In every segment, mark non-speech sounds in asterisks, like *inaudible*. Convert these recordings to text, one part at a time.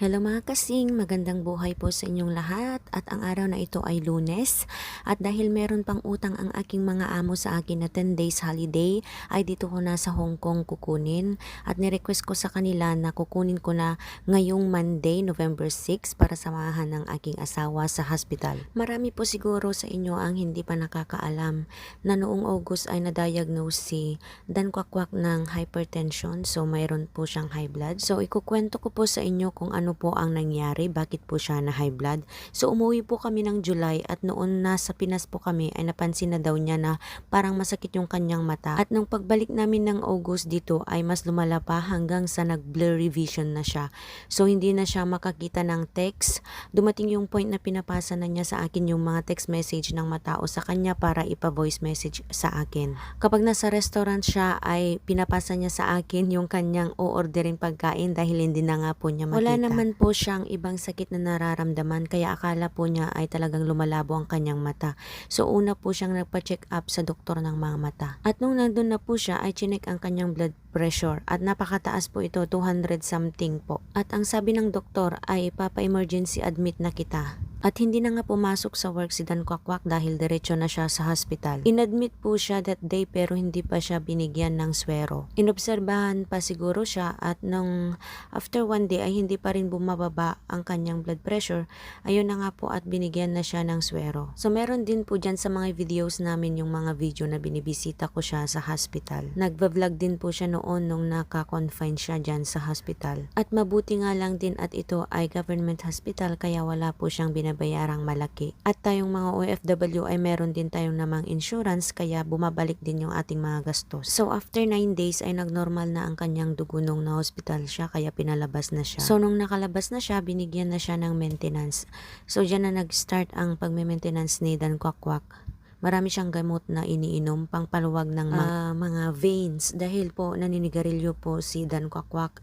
Hello mga kasing, magandang buhay po sa inyong lahat at ang araw na ito ay lunes at dahil meron pang utang ang aking mga amo sa akin na 10 days holiday ay dito ko na sa Hong Kong kukunin at nirequest ko sa kanila na kukunin ko na ngayong Monday, November 6 para samahan ng aking asawa sa hospital. Marami po siguro sa inyo ang hindi pa nakakaalam na noong August ay na-diagnose si Dan Kwakwak ng hypertension so mayroon po siyang high blood. So ikukwento ko po sa inyo kung ano po ang nangyari, bakit po siya na high blood. So umuwi po kami ng July at noon nasa Pinas po kami ay napansin na daw niya na parang masakit yung kanyang mata. At nung pagbalik namin ng August dito ay mas lumala pa hanggang sa nag-blurry vision na siya. So hindi na siya makakita ng text. Dumating yung point na pinapasa na niya sa akin yung mga text message ng matao sa kanya para ipa-voice message sa akin. Kapag nasa restaurant siya ay pinapasa niya sa akin yung kanyang o-orderin pagkain dahil hindi na nga po niya makita. Wala naman po siyang ibang sakit na nararamdaman kaya akala po niya ay talagang lumalabo ang kanyang mata. So una po siyang nagpa-check up sa doktor ng mga mata. At nung nandun na po siya ay chinek ang kanyang blood pressure at napakataas po ito 200 something po. At ang sabi ng doktor ay papa-emergency admit na kita. At hindi na nga pumasok sa work si Dan Kwakwak dahil diretso na siya sa hospital. Inadmit po siya that day pero hindi pa siya binigyan ng swero. Inobserbahan pa siguro siya at nung after one day ay hindi pa rin bumababa ang kanyang blood pressure. Ayun na nga po at binigyan na siya ng swero. So meron din po dyan sa mga videos namin yung mga video na binibisita ko siya sa hospital. Nagva-vlog din po siya noon nung naka-confine siya dyan sa hospital. At mabuti nga lang din at ito ay government hospital kaya wala po siyang binabayarang malaki. At tayong mga OFW ay meron din tayong namang insurance kaya bumabalik din yung ating mga gastos. So after 9 days ay nagnormal na ang kanyang dugo nung na hospital siya kaya pinalabas na siya. So nung nakalabas na siya, binigyan na siya ng maintenance. So dyan na nag-start ang pagme-maintenance ni Dan Kwakwak marami siyang gamot na iniinom pang paluwag ng mga, mga veins dahil po naninigarilyo po si Dan Kwakwak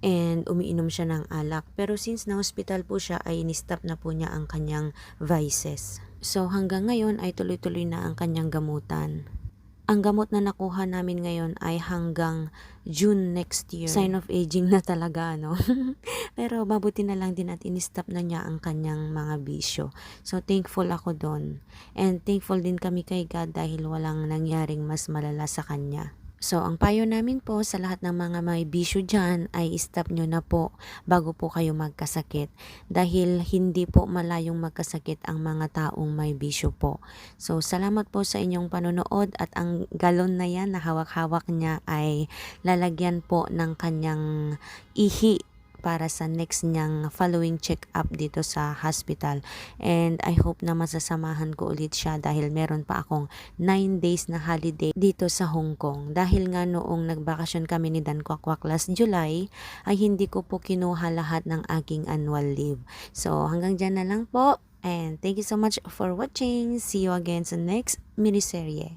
and umiinom siya ng alak. Pero since na hospital po siya ay in-stop na po niya ang kanyang vices. So hanggang ngayon ay tuloy-tuloy na ang kanyang gamutan. Ang gamot na nakuha namin ngayon ay hanggang June next year. Sign of aging na talaga, no? *laughs* Pero mabuti na lang din at in-stop na niya ang kanyang mga bisyo. So thankful ako doon. And thankful din kami kay God dahil walang nangyaring mas malala sa kanya. So, ang payo namin po sa lahat ng mga may bisyo dyan ay stop nyo na po bago po kayo magkasakit. Dahil hindi po malayong magkasakit ang mga taong may bisyo po. So, salamat po sa inyong panonood at ang galon na yan na hawak-hawak niya ay lalagyan po ng kanyang ihi para sa next niyang following check-up dito sa hospital. And I hope na masasamahan ko ulit siya dahil meron pa akong 9 days na holiday dito sa Hong Kong. Dahil nga noong nagbakasyon kami ni Dan Kwakwak last July, ay hindi ko po kinuha lahat ng aking annual leave. So hanggang dyan na lang po. And thank you so much for watching. See you again sa next miniserye.